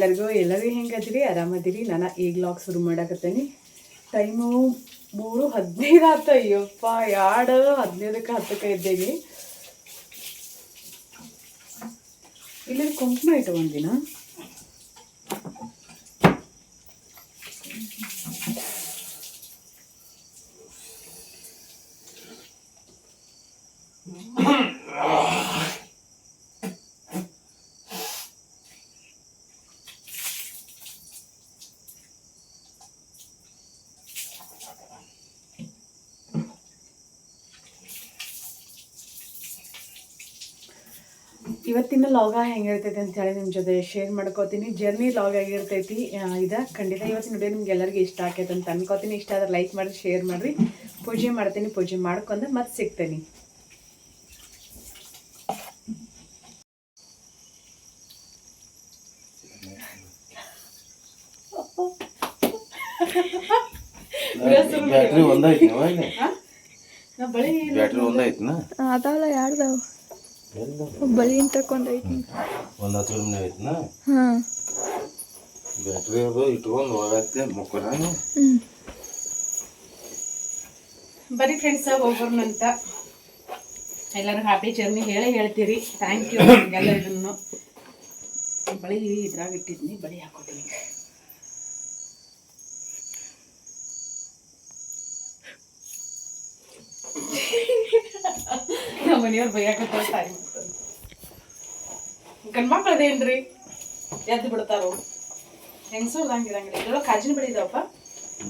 ಎಲ್ಲರಿಗೂ, ಎಲ್ಲರೂ ಹೆಂಗದಿರಿ ಆರಾಮದಿರಿ ನಾನು ಈಗ ಲಾಗ್ ಶುರು ಮಾಡಾಕತ್ತೀನಿ. ಟೈಮು ಮೂರು ಹದಿನೈದು ಆತ ಅಯ್ಯಪ್ಪ. ಎರಡು ಹದಿನೈದಕ್ಕೆ ಹತ್ತಕ್ಕೆ ಇದ್ದೀನಿ ಇಲ್ಲಿ ಕುಂಕುಮ ಇಟ್ಕೊಂಡಿನ? ಇವತ್ತಿನ ಲಾಗ ಹೆಂಗಿರ್ತೈತಿ ಅಂತ ಹೇಳಿ ನಿಮ್ಮ ಜೊತೆ ಶೇರ್ ಮಾಡ್ಕೋತೀನಿ. ಜರ್ನಿ ಲಾಗ್ ಆಗಿರ್ತೈತಿ. ಇದು ಖಂಡಿತ ಇವತ್ತಿನ ವಿಡಿಯೋ ನಿಮ್ಗೆ ಎಲ್ಲರಿಗೂ ಇಷ್ಟ ಆಕೈತೆ ಅಂತ ಅನ್ಕೋತೀನಿ. ಇಷ್ಟ ಆದ್ರೆ ಲೈಕ್ ಮಾಡಿ ಶೇರ್ ಮಾಡಿರಿ. ಪೂಜೆ ಮಾಡ್ತೀನಿ ಪೂಜೆ ಮಾಡ್ಕೊಂಡು ಮತ್ತೆ ಸಿಗ್ತೇನೆ. ಬ್ಯಾಟ್ರಿ ಬಳಿ ಬ್ಯಾಟ್ರಿ ಒಂದೈತಿನ ಅದಾವಲ್ಲ ಯಾರ್ದಾವ? ಬಲಿನ್ ತಕೊಂಡೈತಿ ಒಂದ್ ಹತ್ತು ರೂಮ್ನೆ ಐತಿನ ಹಾ. ಬ್ಯಾಟ್ರಿ ಅದು ಇಟ್ಕೊಂಡು ಹೋಗತ್ತೆ ಮುಕ್ಕರ ಬರೀ ಫ್ರೆಂಡ್ಸ್ ಹೋಗೋರ್ನಂತ ಎಲ್ಲರೂ ಹ್ಯಾಪಿ ಜರ್ನಿ ಹೇಳೇ ಹೇಳ್ತೀರಿ. ಥ್ಯಾಂಕ್ ಯು ಎಲ್ಲ ಇದನ್ನು ಬಳಿ ಇದ್ರಾಗ ಇಟ್ಟಿದ್ನಿ ಬಳಿ ಹಾಕೋತೀನಿ ನಮ್ಮ ಮನೆಯವ್ರು ಬೈಯಾಕತ್ತಾರ ಟೈಮ್ ಗಂಡ್ಮಕ್ಳು ಅದೇನ್ರಿ? ಎದ್ದು ಬಿಡ್ತಾರೋ? ಹೆಂಗಸು ಹಂಗಿರಂಗಿಲ್ಲ ಇದ್ರೊಳಗೆ ಕಾಜಿನ ಬೆಳೆ ಇದಾವಪ್ಪ.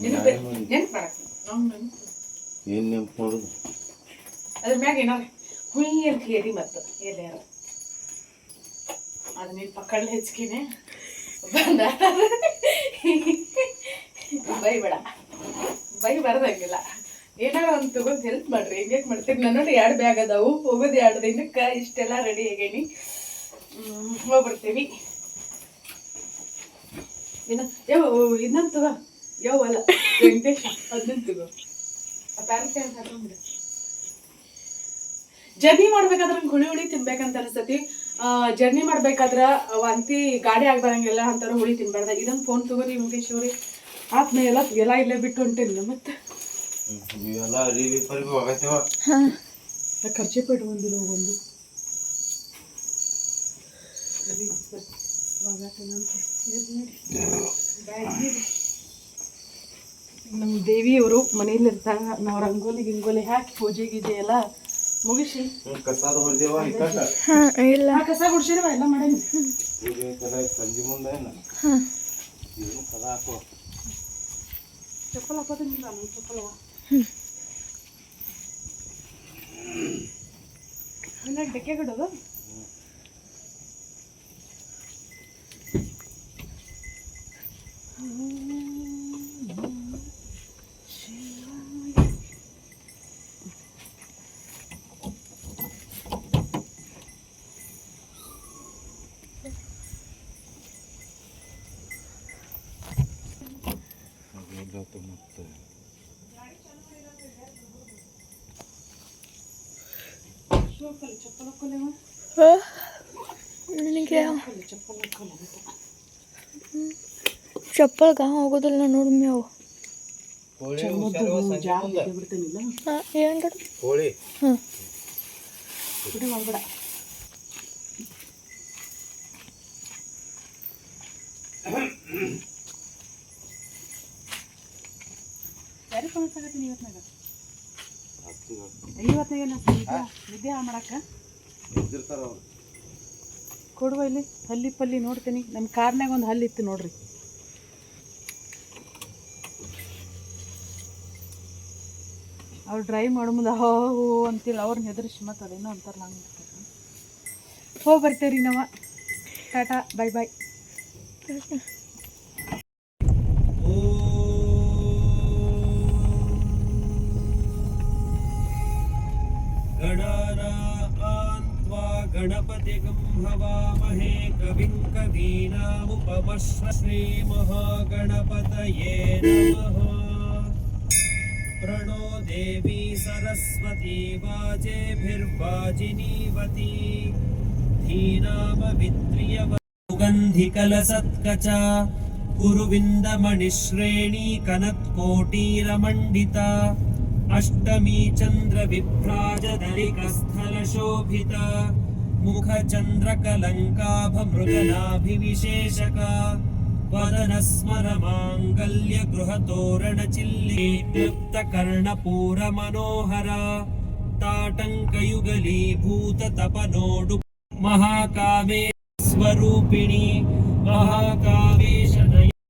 ನೆನಪು ನೆನಪು ಮಾಡಕ್ಕೆ ಏನ್ ನೆನ್ಪು ಮಾಡುದು? ಅದ್ರ ಮ್ಯಾಗ ಏನಾರ ಹುಯಿ ಅಂತ ಹೇರಿ ಮತ್ತು ಎಲ್ಯಾರ ಅದು. ನಿನ್ ಪಕ್ಕಡ ಹೆಚ್ಚಿಗೆನೆ ಬಂದ ಬೈ ಬೇಡ ಬೈ ಬರದಂಗಿಲ್ಲ ಏನಾರ ಒಂದು ತಗೊಂಡು ಹೆಲ್ಪ್ ಮಾಡ್ರಿ ಹೆಂಗೆ ಮಾಡ್ತೀನಿ ನನ್ನ ಎರಡು ಬ್ಯಾಗ್ ಅದಾವು ಹೋಗೋದು ಎರಡು ದಿನಕ್ಕೆ ಇಷ್ಟೆಲ್ಲ ರೆಡಿ ಆಗೇನಿ. ಹ್ಮ್, ಏನ ಯಾವ ಇನ್ನೊಂದು ತಗೋ. ಯಾವ ಅಲ್ಲ ಅದನ್ನ ತಗೋ. ಅಂತ ಜರ್ನಿ ಮಾಡ್ಬೇಕಾದ್ರೆ ಹುಳಿ ಹುಳಿ ತಿನ್ಬೇಕಂತ ಅನಿಸ್ತತಿ ಜರ್ನಿ ಮಾಡ್ಬೇಕಾದ್ರೆ ವಾಂತಿ ಗಾಡಿ ಆಗ್ಬಾರಂಗಿಲ್ಲ ಅಂತಾರ ಹುಳಿ ತಿನ್ಬಾರ್ದ. ಇದನ್ನ ಫೋನ್ ತಗೋರಿ ಮುಗೇಶ್ ಅವ್ರಿ. ಆತ್ಮ ಎಲ್ಲ ಎಲ್ಲ ಇಲ್ಲೇ ಬಿಟ್ಟು ಹೊಂಟೇನಿ ಮತ್ತೆ. ಇವೆಲ್ಲ ಅರಿವಿ ಪರಿವಿ ಹೋಗತ್ತೇವ ಹಾ ಖರ್ಚೆ ಪಟ್ಟು ಒಂದಿಲ್ಲ ಒಂದು ನಮ್ಮ ದೇವಿಯವರು ಮನೇಲಿ ಇರ್ತಾರ ನಾವು ರಂಗೋಲಿ ಗಿಂಗೋಲಿ ಹಾಕಿ ಪೂಜೆ ಗೀಜೆ ಎಲ್ಲ ಮುಗಿಸಿ. ಕಸಾದ ಹೊಡೆದೇವ ಇಲ್ಲ. ಆ ಕಸ ಗುಡ್ಸಿರವ ಎಲ್ಲ ಮಾಡೇನಿ. ಪೂಜೆ ಕಲ ಸಂಜೆ ಮುಂದೆ ಏನ? ಕದ ಹಾಕುವ. ಚಪ್ಪಲ್ ಹಾಕೋದಿಲ್ಲ ನಮ್ಮ ಚಪ್ಪಲ್ ಇಲ್ಲ ಡೆಕ್ಕೆ ಗಿಡದು ಮತ್ತೆ ಚಪ್ಪಲ್ ಚಪ್ಪಲ್ ಹಾಕೋಲೇವ ಹಾ ನಿನಗೆ ಚಪ್ಪಲ್ ಹಾಕೋಲ್ಲ ಅಂತ. ಚಪ್ಪಲ್ ಗಾಂವ್ ಹೋಗೋದಿಲ್ಲ ನೋಡು ಮೇವು ಚರ್ಮದ್ದು ಜಾಗ ಬಿಟ್ಟು ನಿದ್ದೆ ಮಾಡಕ್ಕ? ಎದ್ದಿರ್ತಾರ ಅವ್ರು. ಕೊಡುವ ಇಲ್ಲಿ ಹಲ್ಲಿ ಪಲ್ಲಿ ನೋಡ್ತೀನಿ. ನಮ್ಮ ಕಾರ್ನಾಗ ಒಂದು ಹಲ್ಲಿ ಇತ್ತು ನೋಡ್ರಿ. ಅವ್ರು ಡ್ರೈ ಮಾಡೋ ಮುಂದೆ. ಹೋ ಹೋ ಅಂತಿಲ್ಲ. ಅವ್ರನ್ನ ಹೆದರಿಸಿ ಮತ್ತೆ ಅದೇನೋ ಅಂತಾರಲ್ಲ ಹಂಗೆ ಹೋಗಿ ಬರ್ತೇವ್ರಿ ನಾವು. ಟಾಟಾ ಬಾಯ್ ಬಾಯ್ गणपतिगं हवामहे कविं कवीनामुपमश्र श्रीमहागणपतये नमः। प्रणो देवी सरस्वती वाजेभिर्वाजिनीवती धीनामवित्रियव सुगन्धिकलसत्कच कुरुविन्दमणिश्रेणी कनत्कोटीरमण्डिता। अष्टमी चन्द्रविभ्राजदलिकस्थलशोभिता मुखचन्द्रकलङ्काभमृगनाभिविशेषका वदनस्मरमाङ्गल्यगृहतोरणचिल्लीर्णपूरमनोहरा ताटङ्कयुगलीभूततपनोडु महाकावे स्वरूपिणी महाकावेश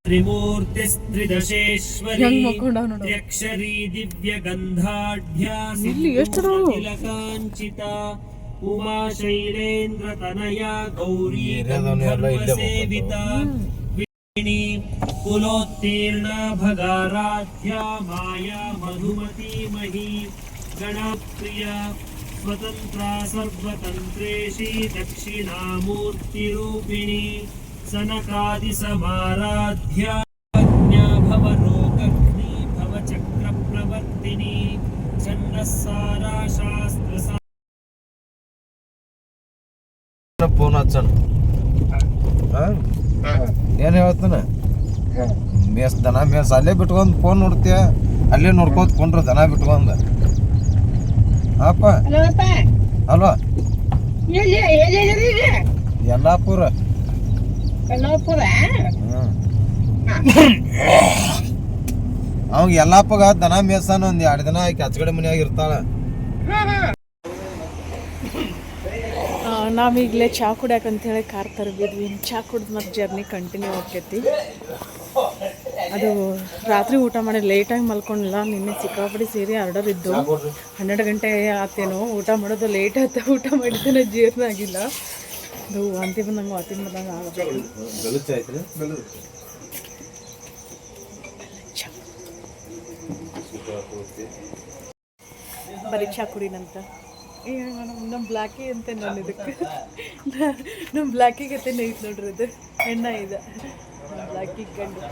त्रिमूर्तिस्त्रिदशेश्वरी दिव्यगन्धाढ्या काञ्चिता उमाशैलेन्द्रतनया गौरी गन्धर्वसेविता विणी कुलोत्तीर्णा भगाराध्या माया मधुमती मही गणप्रिया स्वतन्त्रा सर्वतन्त्रेशी दक्षिणामूर्तिरूपिणी सनकादिसमाराध्या भवरोगग्नि भवचक्रप्रवर्तिनी छन्दस्सारा शास्त्रसा ಫೋನ್ ಹಚ್ಚಣ. ಏನು ಹೇಳ್ತಾನ? ಮೇಸ್ ದನ ಮೇಸ್ ಅಲ್ಲೇ ಬಿಟ್ಕೊಂಡು ಫೋನ್ ನೋಡ್ತೀಯ? ಅಲ್ಲೇ ನೋಡ್ಕೋತ ಕೊಂಡ್ರು ದನ ಬಿಟ್ಕೊಂಡ. ಅಪ್ಪ. ಅಲ್ವಾ? ಯಲ್ಲಾಪುರ. ಅವಾಗ ಎಲ್ಲಪ್ಪಗ ದನ ಮೇಸಾನ ಒಂದ್ ಎರಡು ದಿನ ಆಕಿ ಹಚ್ಗಡೆ ಮನ್ಯಾಗ ಇರ್ತಾಳ. ನಾವೀಗಲೇ ಚಾ ಕುಡಿಯಾಕಂತೇಳಿ ಕಾರ್ ತರಬಿದ್ವಿ ಚಾ ಕುಡ್ದು ಮತ್ತೆ ಜರ್ನಿ ಕಂಟಿನ್ಯೂ ಆಗ್ತೈತಿ. ಅದು ರಾತ್ರಿ ಊಟ ಮಾಡಿ ಲೇಟಾಗಿ ಮಲ್ಕೊಂಡಿಲ್ಲ. ನಿನ್ನೆ ಸಿಕ್ಕಾಪಡಿ ಸೇರಿ ಆರ್ಡರ್ ಇದ್ದು. ಹನ್ನೆರಡು ಗಂಟೆ ಆತೇನೋ ಊಟ ಮಾಡೋದು ಲೇಟ್ ಆಯ್ತು ಊಟ ಮಾಡಿದ್ದೇನೆ ಜೀರ್ಣ ಆಗಿಲ್ಲ. ಅದು ವಾಂತಿ ಬಂದಂಗೆ ವಾಂತಿ ಬಂದಂಗೆ ಆಗುತ್ತೆ. ಬರೀ ಚಾ ಕುಡಿನಂತ. ನಮ್ಮ ಬ್ಲ್ಯಾಕಿ ಅಂತ ನಾನು ಇದಕ್ಕೆ. ನಮ್ಮ ಬ್ಲ್ಯಾಕಿಗೆ ಐತೆ ಐತೆ ನೋಡ್ರಿ ಇದು. ಹೆಣ್ಣ ಇದೆ. ನಮ್ಮ ಬ್ಲ್ಯಾಕಿ ಗಂಡು.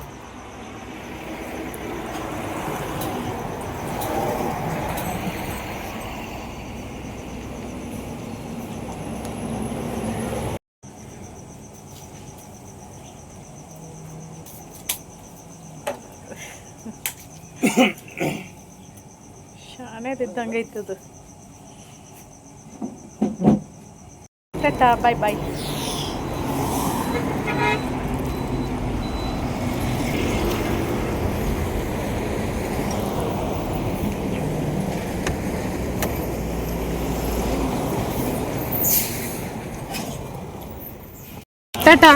ಶಾನೆ ಇದ್ದಂಗೆ ಐತದು. ಟಾಟಾ ಬಾಯ್ ಬಾಯ್ ಟಾಟಾ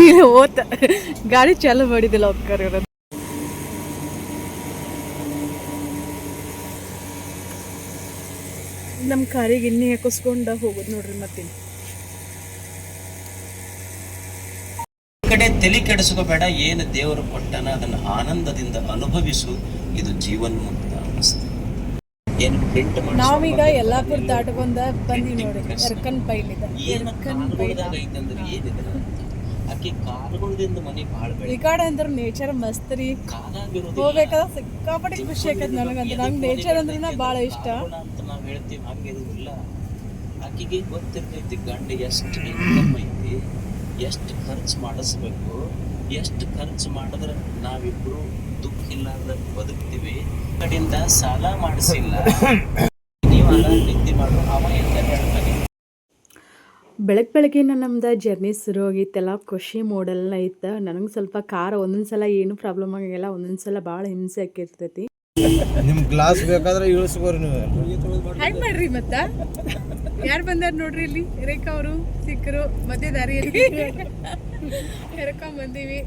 ಈಗ ಓತ ಗಾಡಿ ಚಾಲು ಮಾಡಿದಿಲ್ಲ ಒಕ್ಕರ್ ನಮ್ಮ ಕಾರಿಗೆ ಇನ್ನಿ ಹಾಕಿಸ್ಕೊಂಡು ಹೋಗೋದು ನೋಡ್ರಿ ಮತ್ತೆ ಕಡೆ ತಲೆ ಕೆಡಿಸ್ಕೋಬೇಡ ಏನು ದೇವರು ಕೊಟ್ಟನ ಅದನ್ನ ಆನಂದದಿಂದ ಅನುಭವಿಸು ಇದು ಜೀವನ್ ಮುಕ್ತ ನಾವೀಗ ಯಲ್ಲಾಪುರ ದಾಟಕೊಂಡ ಬಂದಿ ನೋಡಿ ಎರ್ಕನ್ ಪೈಲಿದ ಏನು ಅಂದ್ರ ಐತಂದ್ರೆ ಏನಿದೆ ಆಕೆ ಕಾಲುಗಳಿಂದ ಮನೆ ಭಾಳ ಈ ಬೆಳಿ ಕಡೆ ಅಂದ್ರೆ ನೇಚರ್ ಮಸ್ತ್ ರೀ. ಹೋಗ್ಬೇಕಾದ್ರೆ ಸಿಕ್ಕಾಪಟ್ಟೆ ಖುಷಿ ಆಕತ್ ನನಗಂತ. ನಂಗೆ ನೇಚರ್ ಅಂದ್ರೆ ಭಾಳ ಇಷ್ಟ. ಹೇಳ್ತೀವಿ ಹಂಗೆ ಇಲ್ಲ. ಆಕೆಗೆ ಗೊತ್ತಿರ್ತೈತಿ ಗಂಡ ಎಷ್ಟು ಇನ್ಕಮ್ ಐತಿ, ಎಷ್ಟು ಖರ್ಚು ಮಾಡಿಸ್ಬೇಕು. ಎಷ್ಟು ಖರ್ಚು ಮಾಡಿದ್ರೆ ನಾವಿಬ್ರು ದುಃಖ ಇಲ್ಲಾರ್ದ ಬದುಕ್ತೀವಿ. ಕಡೆಯಿಂದ ಸಾಲ ಮಾಡಿಸಿಲ್ಲ. ಹೇಳ್ತಾನೆ? ಬೆಳಗ್ಗೆ ಬೆಳಗ್ಗೆನ ನಮ್ದು ಜರ್ನಿ ಶುರು ಆಗಿತ್ತಲ್ಲ. ಖುಷಿ ಮೂಡೆಲ್ಲ ಇತ್ತು ನನಗೆ ಸ್ವಲ್ಪ ಕಾರ ಒಂದೊಂದು ಸಲ ಏನು ಪ್ರಾಬ್ಲಮ್ ಆಗಿಲ್ಲ ಒಂದೊಂದು ಸಲ ಭಾಳ ಹಿಂಸೆ ಆಕಿರ್ತೈತಿ. ನಿಮ್ ಗ್ಲಾಸ್ ಬೇಕಾದ್ರೆ ಇಳಿಸ್ಬೋರಿ ನೀವು. ಹ್ಯಾಂಗ್ ಮಾಡ್ರಿ ಮತ್ತ. ಯಾರು ಬಂದಾರ ನೋಡ್ರಿ ಇಲ್ಲಿ? ರೇಖಾ ಅವರು ಸಿಕ್ಕರು ಮಧ್ಯ ದಾರಿಯಲ್ಲಿ ಕರ್ಕೊಂಡ್ ಬಂದೀವಿ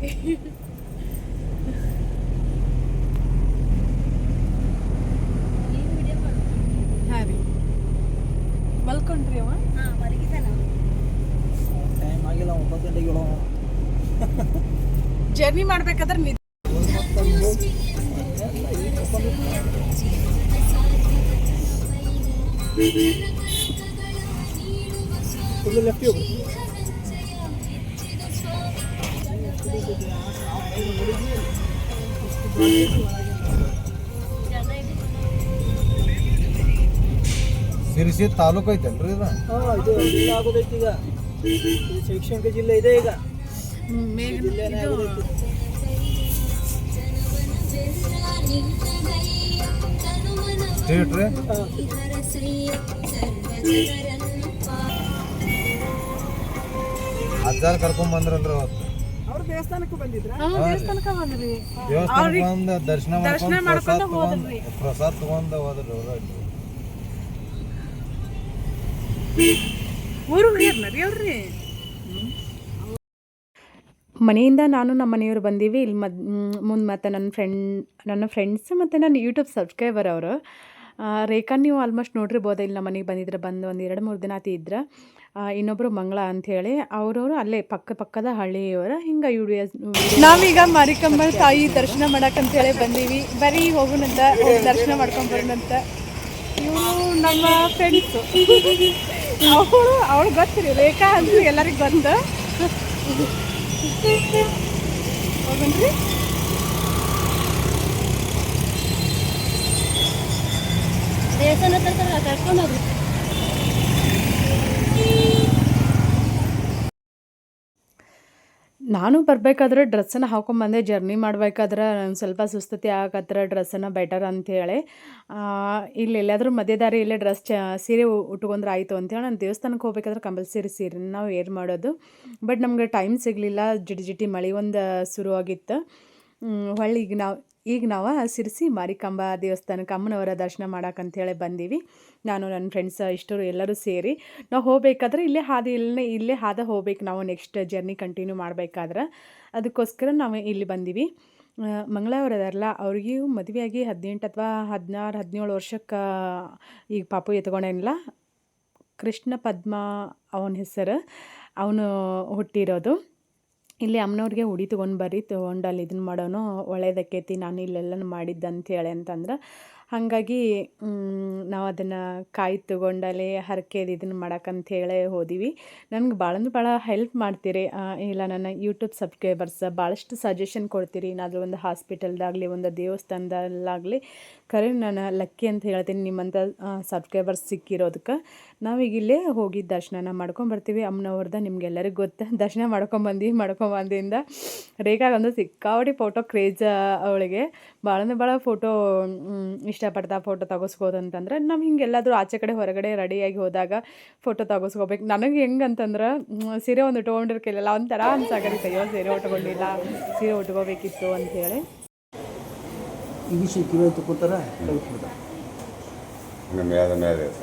ಹಾ ರೀ. ಮಲ್ಕೊಂಡ್ರಿ ಅವ? ಜರ್ನಿ ಮಾಡ್ಬೇಕಾದ್ರೆ ನಿದ್ದೆ. ಸಿರಿಸಿ ತಾಲೂಕು ಐತೇನ್ರಿ ಇದು? ಶೈಕ್ಷಣಿಕ ಜಿಲ್ಲೆ ಇದೆ ಈಗ. ಸ್ಟ್ರೀಟ್ ಅಜ್ಜಾರ್ ಕರ್ಕೊಂಡ್ ಬಂದ್ರಲ್ರಿ ಅವತ್ತು. ಅವ್ರು ದೇವಸ್ಥಾನಕ್ಕೂ ಬಂದಿದ್ರ? ದೇವಸ್ಥಾನಕ್ಕೆ ಬಂದ್ರಿ ದೇವಸ್ಥಾನಕ್ಕೆ ಬಂದು ದರ್ಶನ ಮಾಡ್ಕೊಂಡು ಪ್ರಸಾದ್ ಪ್ರಸಾದ ತಗೊಂಡ್ ಹೋದ್ರಿ ಅವ್ರಿ ಮನೆಯಿಂದ ನಾನು ನಮ್ಮ ಮನೆಯವರು ಬಂದೀವಿ. ಇಲ್ಲಿ ಮದ್ ಮುಂದೆ ಮತ್ತು ನನ್ನ ಫ್ರೆಂಡ್ ನನ್ನ ಫ್ರೆಂಡ್ಸ್ ಮತ್ತು ನನ್ನ ಯೂಟ್ಯೂಬ್ ಸಬ್ಸ್ಕ್ರೈಬರ್ ಅವರು. ರೇಖಾ ನೀವು ಆಲ್ಮೋಸ್ಟ್ ನೋಡಿರ್ಬೋದು ಇಲ್ಲಿ ನಮ್ಮ ಮನೆಗೆ ಬಂದಿದ್ರೆ ಬಂದು ಒಂದು ಎರಡು ಮೂರು ದಿನ ಆತಿ ಇದ್ರೆ. ಇನ್ನೊಬ್ಬರು ಮಂಗಳ ಅಂಥೇಳಿ ಅವರವರು ಅಲ್ಲೇ ಪಕ್ಕ ಪಕ್ಕದ ಹಳ್ಳಿಯವರು. ಹಿಂಗೆ ವಿಡಿಯೋಸ್ ನಾವೀಗ ಮಾರಿಕಂಬ ತಾಯಿ ದರ್ಶನ ಮಾಡೋಕ್ಕಂಥೇಳಿ ಬಂದೀವಿ. ಬರೀ ಹೋಗುನಂತ ಹೋಗಿ ದರ್ಶನ ಮಾಡ್ಕೊಂಡು ಬರೋಣಂತ ಇವರು ನಮ್ಮ ಫ್ರೆಂಡ್ಸು ಅವಳು ಅವಳು ಗೊತ್ತಿರಿ ರೇಖಾ ಅಂದ್ರೆ ಎಲ್ಲರಿಗೂ ಗೊತ್ತು. ಹೋಗನ್ರಿ ದೇವಸ್ಥಾನ ಹತ್ರ ಕರ್ಕೊಂಡು ನಾನು ಬರಬೇಕಾದ್ರೆ ಡ್ರೆಸ್ಸನ್ನು ಹಾಕೊಂಬಂದೆ, ಜರ್ನಿ ಮಾಡಬೇಕಾದ್ರೆ ನಾನು ಸ್ವಲ್ಪ ಸುಸ್ತತಿ ಆಗತ್ತರ ಡ್ರೆಸ್ಸನ್ನು ಬೆಟರ್ ಅಂಥೇಳಿ ಇಲ್ಲಿ ಎಲ್ಲಾದರೂ ಮಧ್ಯದಾರಿ ಇಲ್ಲೇ ಡ್ರೆಸ್ ಚ, ಸೀರೆ ಉಟ್ಕೊಂಡ್ರೆ ಆಯಿತು ಅಂತೇಳಿ ನಾನು ದೇವಸ್ಥಾನಕ್ಕೆ ಹೋಗ್ಬೇಕಾದ್ರೆ ಕಂಪಲ್ಸರಿ ಸೀರೆ ನಾವು ಏರ್ ಮಾಡೋದು. ಬಟ್ ನಮಗೆ ಟೈಮ್ ಸಿಗಲಿಲ್ಲ, ಜಿಟಿ ಜಿಟಿ ಮಳೆ ಒಂದು ಶುರುವಾಗಿತ್ತು. ಹೊಳ್ಳಿ ಈಗ ನಾವು ಈಗ ನಾವು ಸಿರಿಸಿ ಮಾರಿಕಾಂಬ ದೇವಸ್ಥಾನಕ್ಕೆ ಅಮ್ಮನವರ ದರ್ಶನ ಮಾಡೋಕ್ಕಂಥೇಳಿ ಬಂದೀವಿ. ನಾನು ನನ್ನ ಫ್ರೆಂಡ್ಸ್ ಇಷ್ಟರು ಎಲ್ಲರೂ ಸೇರಿ. ನಾವು ಹೋಗ್ಬೇಕಾದ್ರೆ ಇಲ್ಲೇ ಹಾದಿ, ಇಲ್ಲೇ ಇಲ್ಲೇ ಹಾದ ಹೋಗ್ಬೇಕು ನಾವು ನೆಕ್ಸ್ಟ್ ಜರ್ನಿ ಕಂಟಿನ್ಯೂ ಮಾಡಬೇಕಾದ್ರೆ. ಅದಕ್ಕೋಸ್ಕರ ನಾವು ಇಲ್ಲಿ ಬಂದೀವಿ. ಮಂಗಳವಾರ ಅದಾರಲ್ಲ ಅವ್ರಿಗೆ ಮದುವೆಯಾಗಿ ಹದಿನೆಂಟು ಅಥವಾ ಹದಿನಾರು, ಹದಿನೇಳು ವರ್ಷಕ್ಕೆ ಈಗ ಪಾಪು ಎತ್ಕೊಂಡೇನಿಲ್ಲ, ಕೃಷ್ಣ ಪದ್ಮ ಅವನ ಹೆಸರು. ಅವನು ಹುಟ್ಟಿರೋದು. ಇಲ್ಲಿ ಅಮ್ಮನವ್ರಿಗೆ ಉಡಿ ತೊಗೊಂಡು ಬರ್ರಿ, ತೊಗೊಂಡು ಅಲ್ಲಿ ಇದನ್ನು ಮಾಡೋನು ಒಳ್ಳೇದಕ್ಕೈತಿ ನಾನು ಇಲ್ಲೆಲ್ಲ ಮಾಡಿದ್ದೆ ಅಂತೇಳಿ ಅಂತಂದ್ರೆ, ಹಾಗಾಗಿ ನಾವು ಅದನ್ನು ಕಾಯಿ ತೊಗೊಂಡಲ್ಲಿ ಹರಕೆದು ಇದನ್ನು ಮಾಡಕ್ಕಂಥೇಳಿ ಹೋದಿವಿ. ನನಗೆ ಭಾಳ ಅಂದ್ರೆ ಭಾಳ ಹೆಲ್ಪ್ ಮಾಡ್ತೀರಿ ಇಲ್ಲ ನನ್ನ ಯೂಟ್ಯೂಬ್ ಸಬ್ಸ್ಕ್ರೈಬರ್ಸ್ ಭಾಳಷ್ಟು ಸಜೆಷನ್ ಕೊಡ್ತೀರಿ. ಏನಾದರೂ ಒಂದು ಹಾಸ್ಪಿಟಲ್ದಾಗಲಿ ಒಂದು ದೇವಸ್ಥಾನದಲ್ಲಾಗಲಿ, ಕರೆ ನಾನು ಲಕ್ಕಿ ಅಂತ ಹೇಳ್ತೀನಿ ನಿಮ್ಮಂಥ ಸಬ್ಸ್ಕ್ರೈಬರ್ಸ್ ಸಿಕ್ಕಿರೋದಕ್ಕೆ. ನಾವೀಗ ಇಲ್ಲೇ ಹೋಗಿ ದರ್ಶನ ಮಾಡ್ಕೊಂಬರ್ತೀವಿ ಅಮ್ಮನವ್ರದ ನಿಮ್ಗೆಲ್ಲರಿಗೂ ಗೊತ್ತು. ದರ್ಶನ ಮಾಡ್ಕೊಂಬಂದು ಮಾಡ್ಕೊಂಬಂದಿಂದ ರೇಖಾಗಂದು ಸಿಕ್ಕಾವಡಿ ಫೋಟೋ ಕ್ರೇಜ್ ಅವಳಿಗೆ. ಭಾಳ ಅಂದ್ರೆ ಭಾಳ ಫೋಟೋ ಇಷ್ಟಪಡ್ತಾ ಫೋಟೋ ತಗೋಸ್ಬೋದು ಅಂತಂದ್ರೆ ನಾವು ಹಿಂಗೆಲ್ಲಾದರೂ ಆಚೆ ಕಡೆ ಹೊರಗಡೆ ರೆಡಿಯಾಗಿ ಹೋದಾಗ ಫೋಟೋ ತಗೋಸ್ಕೋಬೇಕು. ನನಗೆ ಹೆಂಗೆ ಅಂತಂದ್ರೆ ಸೀರೆ ಒಂದು ಉಟ್ಕೊಂಡಿರ್ಕಿಲ್ಲ ಒಂಥರ ಅನ್ಸಾಗತ್ತೆ. ಅಯ್ಯೋ ಸೀರೆ ಉಟ್ಕೊಂಡಿಲ್ಲ ಸೀರೆ ಉಟ್ಕೋಬೇಕಿತ್ತು ಅಂಥೇಳಿ ನಮ್ಮ ಮೇಲೆ.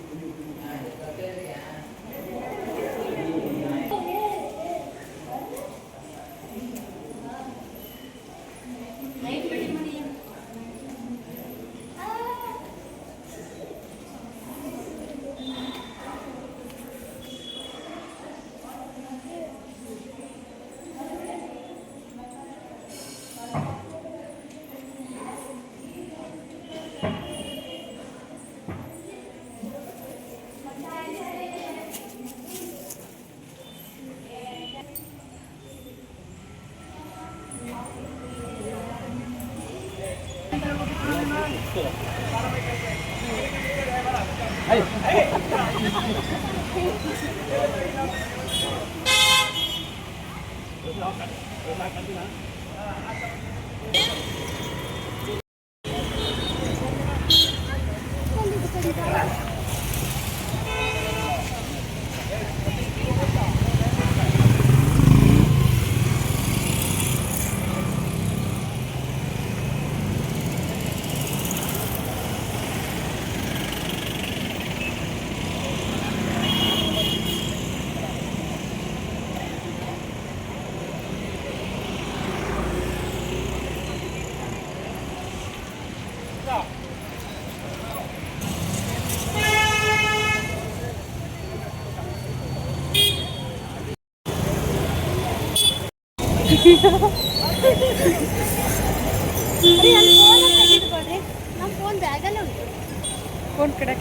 ಎಷ್ಟು ಜನ ನಮ್ಮ ಫೋನ್ ಬ್ಯಾಗಲ್ಲ ಉಂಟು. ಫೋನ್ ಕಡೆ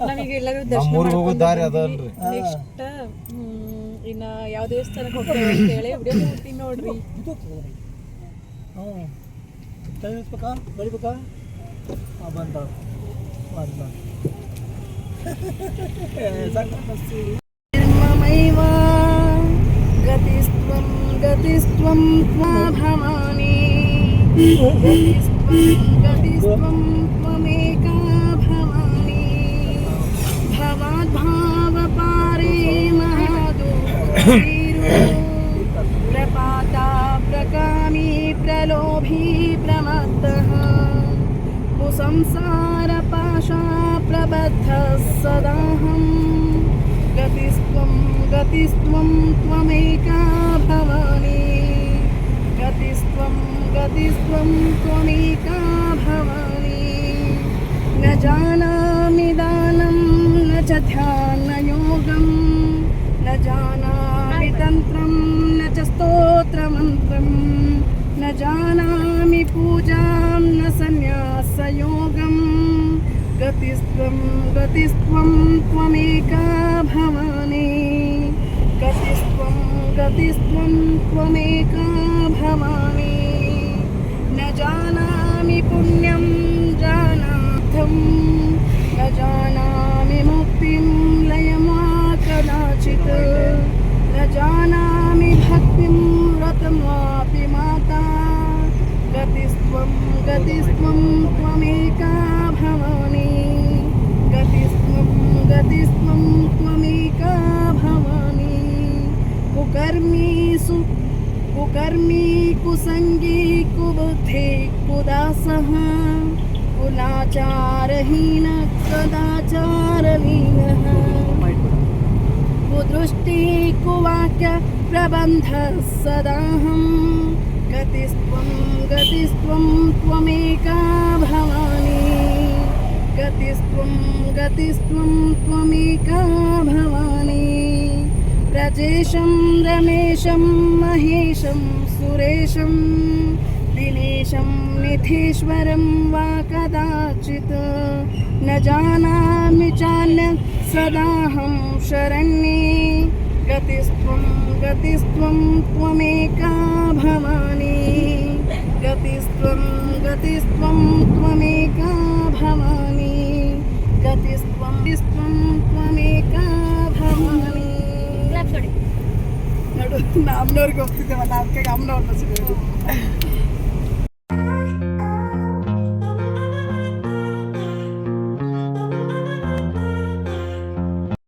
ನಾವೀಗ ಎಲ್ಲರೂ ದರ್ಶನ ನಮ್ಮೂರಿಗೆ ಹೋಗೋ ದಾರಿ ಅದಲ್ರಿ ನೆಕ್ಸ್ಟ್ ಇನ್ನ ಯಾವ ದೇವಸ್ಥಾನಕ್ಕೆ ಹೋಗ್ತೇವೆ ಅಂತ ಹೇಳಿ ವಿಡಿಯೋ ನೋಡ್ತೀನಿ ನೋಡ್ರಿ. ಹ್ಞೂ ಟೈಮ್ ಇಸ್ಬೇಕಾ ಬರಿಬೇಕಾ ಹಾಂ ಬಂದ ಬಂದ ನಿರ್ಮಮೈವ ಗತಿಸ್ತ್ವಂ ಗತಿಸ್ತ್ವಂ ತ್ವಾ ಭವಾನಿ. ಗತಿಸ್ತ್ವಂ. प्रपाता प्रकामी प्रलोभी प्रमत्तः। कुसंसारपाशा प्रबद्धः सदाहम् गतिस्त्वं गतिस्त्वं त्वमेका भवानी। गतिस्त्वं गतिस्त्वं त्वमेका भवानी। न जानामि दानं, न च ध्यानयोगम् न तन्त्रं न च स्तोत्रमन्त्रं, न जानामि पूजां, न सन्न्यासयोगं। गतिस्त्वं गतिस्त्वं त्वमेका गतिस्त्वं गतिस्त्वं त्वमेका न जानामि पुण्यं न जानामि मुक्तिं लयं वा कदाचित् जानामि भक्तिं व्रतं वापि माता। गतिस्त्वं गतिस्त्वं त्वमेका भवानी गतिस्त्वं गतिस्त्वं त्वमेका भवानी कुकर्मी सु, कुकर्मी कुसङ्गी कुबुद्धे कुदासः। कुलाचारहीन कदाचारलीनः कुदृष्टि कुवाक्य प्रबन्धः सदाहं। गतिस्त्वं गतिस्त्वं त्वमेका भवानी। गतिस्त्वं गतिस्त्वं त्वमेका भवानी। प्रजेशं रमेशं महेशं सुरेशं दिनेशं निधीश्वरं वा कदाचित्। न जानामि चान्यं సదాహం శరణ్యే గతిస్త్వం గతిస్త్వం త్వమేకా భవాని గతిస్త్వం గతిస్త్వం త్వమేకా భవాని గతిస్త్వం స్త్వం త్వమేకా భవాని నడు నామ్నోర్కి వస్తుంది? నాకే అమ్మనోర్ వస్తుంది? Oh.